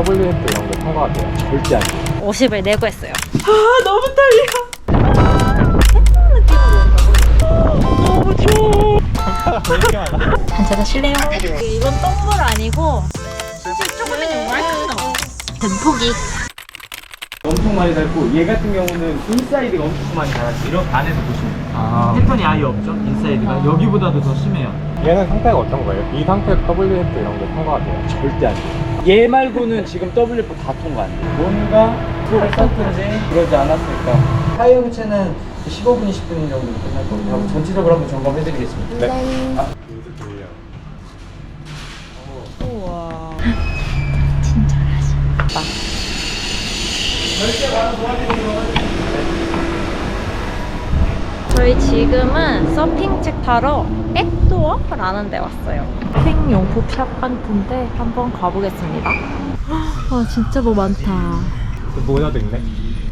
WF 이런 거 통과가 돼요. 절대 안 돼요. 50을 내고 했어요. 아 너무 떨려. 너무 좋아. 한잔 하실래요? 이건 똥물 아니고 조금은 좀 말큰다. 듬포기. 엄청 많이 닳고 얘 같은 경우는 인사이드가 엄청 많이 닳았어요 이렇게 안에서 보시면 돼요 아, 패턴이 아예 없죠 인사이드가 여기보다도 더 심해요 얘는 상태가 어떤 거예요? 이 상태로 WF 이런 거 통과가 돼요. 절대 안 돼요. 얘 말고는 지금 WF 다 통과 안 돼요 뭔가 썼든지 그러지 않았을까 타이어 교체는 15분 20분 정도 끝날 거고요 하고 전체적으로 한번 점검해 드리겠습니다 네. 아, 무슨 소리예요? 우와. 저희 지금은 서핑책 타러 백도어라는 데 왔어요. 핑용품 샵 같은데 한번 가보겠습니다. 아 진짜 뭐 많다. 그 모자도 있네.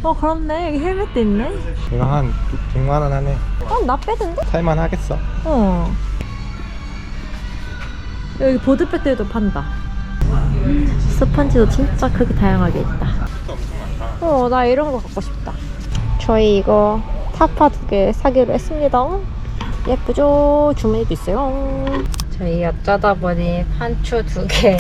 어 그렇네 여기 헬멧도 있네. 이거 한 100만 원 하네. 어 나 빼던데? 살만 하겠어. 어. 여기 보드백들도 판다. 스펀지도 진짜 크게 다양하게 있다. 어, 나 이런 거 갖고 싶다. 저희 이거 타파 두 개 사기로 했습니다. 예쁘죠? 주머니도 있어요. 저희 어쩌다 보니 판초 두 개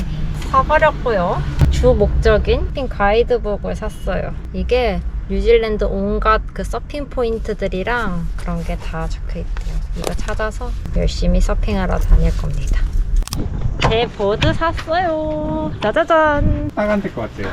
사버렸고요. 주 목적인 서핑 가이드북을 샀어요. 이게 뉴질랜드 온갖 그 서핑 포인트들이랑 그런 게 다 적혀 있대요. 이거 찾아서 열심히 서핑하러 다닐 겁니다. 제 보드 샀어요. 짜자잔. 빨간색 것 같아요.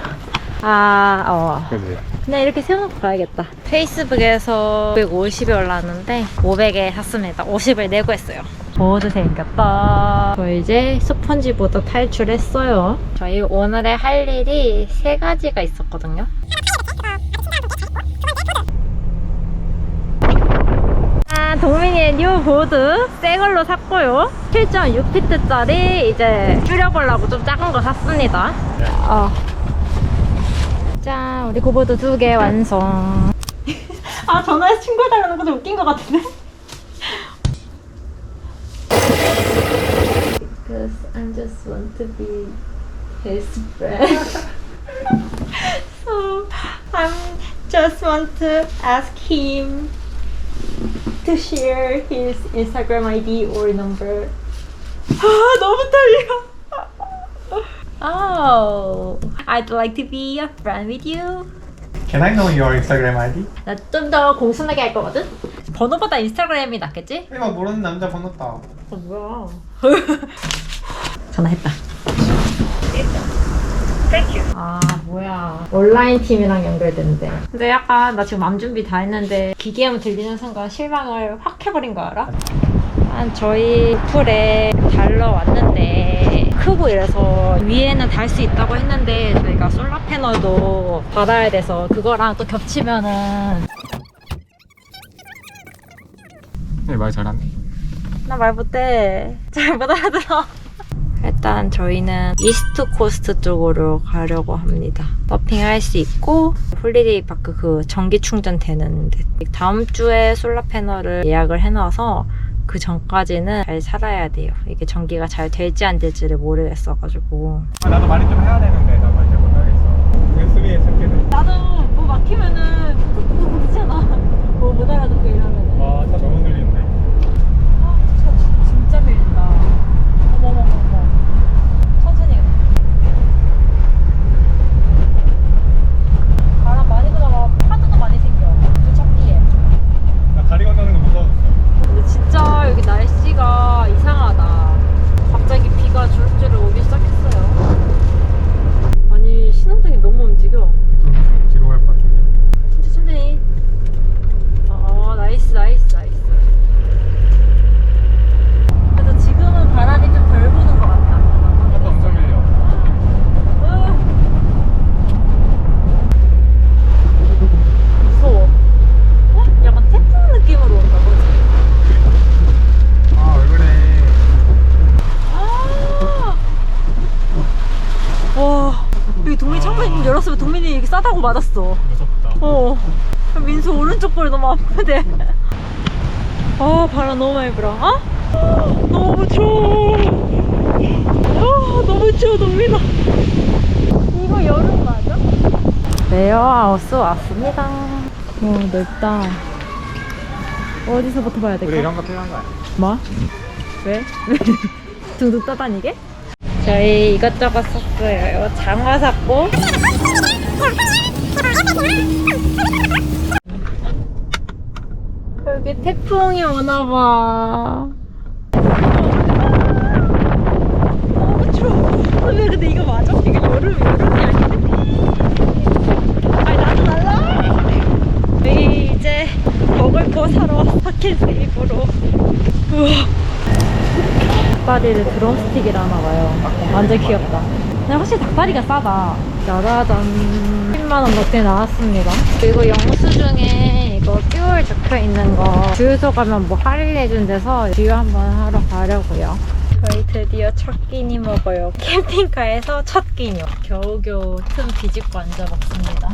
아, 어. 그지? 그냥 이렇게 세워놓고 가야겠다. 페이스북에서 150이 올랐는데 500에 샀습니다. 50을 내고 했어요. 보드 생겼다. 저 이제 스펀지보드 탈출했어요. 저희 오늘의 할 일이 세 가지가 있었거든요. 아, 동민이의 뉴 보드 새 걸로 샀고요. 7.6피트짜리 이제 줄여보려고 좀 작은 거 샀습니다. 어. 짠, 우리 고보드 두개 완성. 아, 전화해서 친구해달라는 거좀 웃긴 것 같은데? Because I just want to be his friend. so, I just want to ask him to share his Instagram ID or number. 아 너무 떨려. Oh, I'd like to be a friend with you. Can I know your Instagram ID? 나 좀 더 공손하게 할 거거든? 번호보다 인스타그램이 낫겠지? 이거 모르는 남자 번호 따. 어, 뭐야. 전화했다. 아, 뭐야. 온라인 팀이랑 연결된대. 근데 약간 나 지금 맘 준비 다 했는데 기계음 들리는 순간 실망을 확 해버린 거 알아? 한 저희 풀에 달러 왔는데 크고 이래서 위에는 달 수 있다고 했는데 저희가 솔라 패널도 받아야 돼서 그거랑 또 겹치면은 네, 말 잘하네. 나 말 못해. 잘 못 알아들어. 일단 저희는 이스트 코스트 쪽으로 가려고 합니다. 서핑할 수 있고 홀리데이 파크 그 전기 충전 되는 데 다음 주에 솔라 패널을 예약을 해놔서 그 전까지는 잘 살아야 돼요. 이게 전기가 잘 될지 안 될지를 모르겠어가지고 아, 나도 말이 좀 해야 되는데 나말잘 못하겠어. 수비에 찾기는. 나도 뭐 막히면은 푹푹 부딪잖아. 뭐 못 알아듣고 이러면은. 와, 차 너무 들리는데. 아, 저 진짜 밀린다. 어머머머머. 천천히. 해. 바람 많이 불어가 파도도 많이 생겨. 주차기에. 나 다리 건너는 거 무서웠어. 근데 진짜 여기 날씨가 이상하다. 갑자기 비가 주룩주룩 오기 시작했어요. 아니 신호등이 너무 움직여. 좀 뒤로 갈 것 같은데. 진짜 천천히. 어, 나이스, 나이스, 나이스. 그래도 지금은 바람이 좀 덜 부는 것 같다. 차도 엄청 밀려. 으. 무서워. 어? 약간 태풍 느낌으로 온다, 그지? 아, 왜 그래. 아! 와, 여기 동민이 창문 열었으면 동민이 여기 싸다고 맞았어. 무섭다. 어. 민수 오른쪽 볼이 너무 아프대. 아, 바람 너무 많이 불어. 어? 너무 추워. 아, 너무 추워, 동민아. 이거 레어하우스 왔습니다. 오, 넓다. 어디서부터 봐야 될까? 우리 이런 거 필요한 거 아니야? 뭐? 왜? 둥둥 떠다니게? 저희 이것저것 샀어요. 장화 샀고. 여기 태풍이 오나봐. 너무 추워. 근데 근데 이거 맞아? 이거 여름 여름이 아닌데? 아니 나도 날라. 여기 이제 먹을 거 사러 파켓세이브로. 우와. 닭다리를 드럼스틱이라 하나 봐요. 완전 귀엽다. 근데 확실히 닭다리가 싸다. 짜라잔. 10만원 넘게 나왔습니다. 그리고 영수증에 이거 듀얼 적혀 있는 거 주유소 가면 뭐 할인해준 데서 주유 한번 하러 가려고요. 저희 드디어 첫 끼니 먹어요. 캠핑카에서 첫 끼니요. 겨우겨우 틈 비집고 앉아 먹습니다.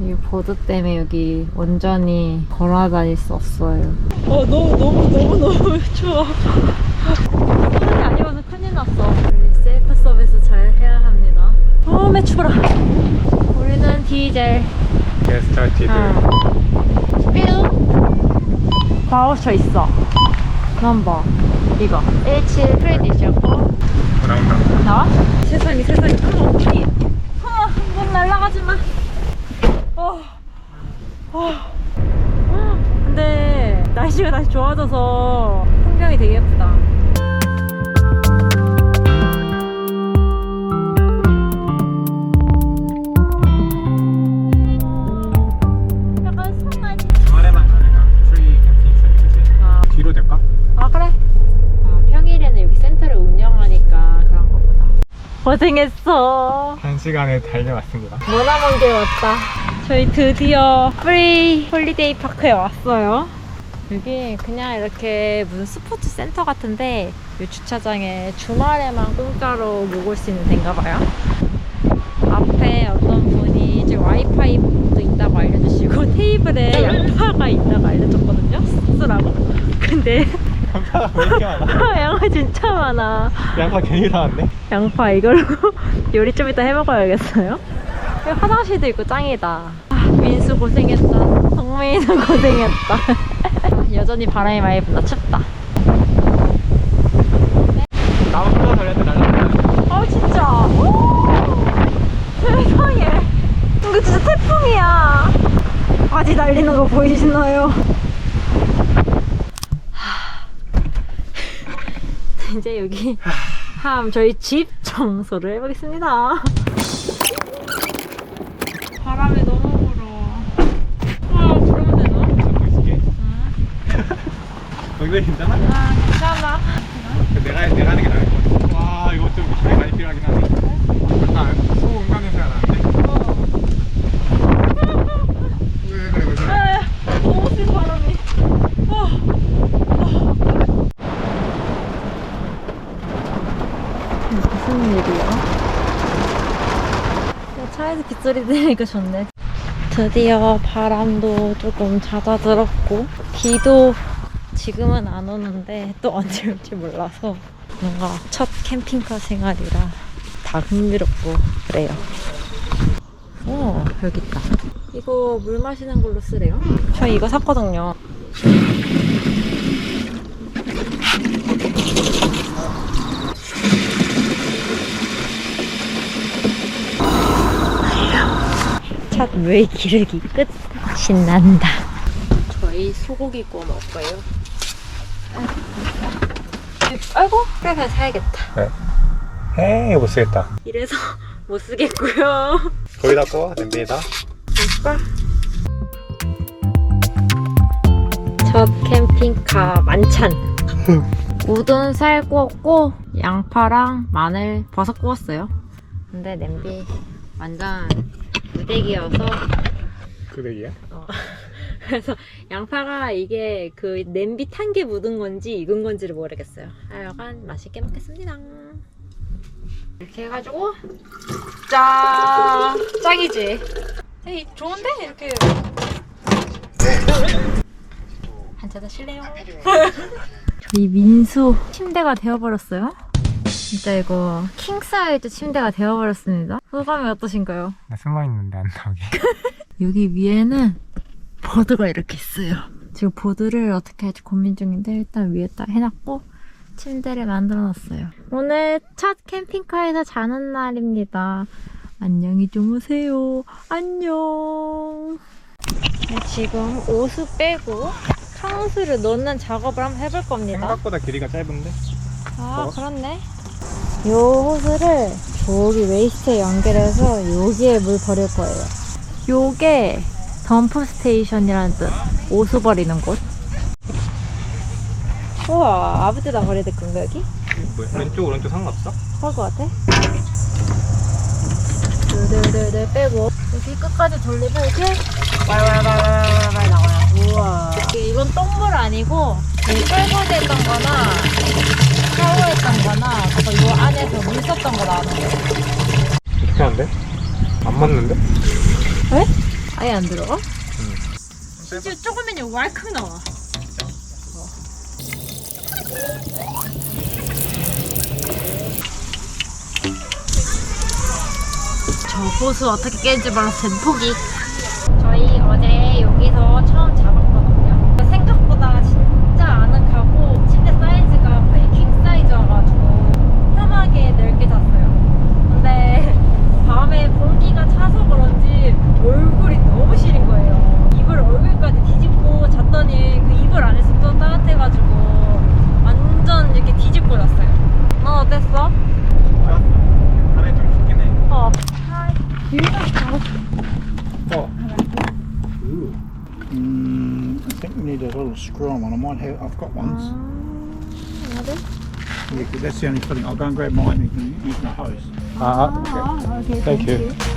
이 보드 때문에 여기 완전히 걸어다닐 수 없어요. 어 너무 너무 너무 너무 추워. 입어서 큰일 났어. 우리 셀프 서비스 잘 해야 합니다. 어, 매추라. 우리는 디젤. 게스트티드 뿅. 바우처 있어. 넘버. 이거. 17 크레딧이었 고생했어. 한 시간을 달려왔습니다 머나먼 길 왔다. 저희 드디어 프리 홀리데이 파크에 왔어요. 여기 그냥 이렇게 무슨 스포츠 센터 같은데 이 주차장에 주말에만 공짜로 묵을 수 있는 데인가 봐요. 앞에 어떤 분이 이제 와이파이도 있다고 알려주시고 테이블에 양파가 있다고 알려줬거든요. 소스라고. 근데 양파가 왜 이렇게 많아? 양파 진짜 많아. 양파 괜히 사왔네 양파 이걸로 요리 좀 이따 해 먹어야겠어요. 여기 화장실도 있고 짱이다. 아, 민수 고생했다. 성민이도 고생했다. 아, 여전히 바람이 많이 분다. 춥다. 나무 달렸는데 날라갔네 어 진짜. 오! 세상에. 이거 진짜 태풍이야. 바지 날리는 거 보이시나요? 이제 여기 함 저희 집 청소를 해보겠습니다. 바람이 너무 불어. 아 부르면 되나? 잡고 있을게 응. 여기서 괜찮아? 아 괜찮아. 내가, 내가 하는 게 나을 것 같아 와 이거 좀 힘이 많이 필요하긴 하네 약간 소음강 냄새가 나는데 왜 그래 왜 그래 아, 너무 센 바람이. 무슨 일이야? 야, 차에서 빗 소리 들으니까 좋네. 드디어 바람도 조금 잦아들었고 비도 지금은 안 오는데 또 언제 올지 몰라서 뭔가 첫 캠핑카 생활이라 다 흥미롭고 그래요. 오 여기 있다. 이거 물 마시는 걸로 쓰래요? 저 이거 샀거든요. 찻왜 기르기 끝 신난다. 저희 소고기 구워 먹을 거예요. 아이고 그래 사야겠다. 에이 못 쓰겠다 이래서 못 쓰겠고요. 거기다 꺼 냄비에다 볼까? 첫 캠핑카 만찬. 우둔 살 구웠고 양파랑 마늘 버섯 구웠어요. 근데 냄비 완전 무대기여서 그러기야? 어. 그래서 양파가 이게 그 냄비 탄 게 묻은 건지 익은 건지를 모르겠어요. 하여간 맛있게 먹겠습니다. 이렇게 해가지고 짠 짱이지. 에이 좋은데 이렇게 한잔 하실래요? 저희 민수 침대가 되어버렸어요. 진짜 이거 킹 사이즈 침대가 되어버렸습니다. 소감이 어떠신가요? 나 숨어 있는데 안 나오게 여기 위에는 보드가 이렇게 있어요. 지금 보드를 어떻게 할지 고민 중인데 일단 위에다 해놨고 침대를 만들어놨어요. 오늘 첫 캠핑카에서 자는 날입니다. 안녕히 주무세요. 안녕. 네, 지금 옷을 빼고 창수를 넣는 작업을 한번 해볼 겁니다. 생각보다 길이가 짧은데? 아 그렇네 요 호스를 저기 웨이스트에 연결해서 여기에 물 버릴 거예요 요게 덤프 스테이션이라는 뜻 오수 버리는 곳 우와 아무 데나 버려야 될 건가 여기? 뭐야? 왼쪽 오른쪽 상관없어? 그럴 것 같아 들들들들 빼고 여기 끝까지 돌리고 이렇게 왈왈왈왈왈 나와요 우와 이건 똥물 아니고 이 설거지 했던 거나 샤워했던 거나 이 안에서 물 썼던 거 나오는 거예요 어떻게 하는데? 안 맞는데? 에? 아예 안 들어가? 진짜 조금이면 왈칵 나와 저 보수 어떻게 깨는지 몰라서 젠 포기 need a little screw one. I might have, I've got ones. Uh, ah, yeah, that's the only thing. I'll go and grab mine and you can use my hose. Ah, uh, okay. Okay. Thank, thank you. you.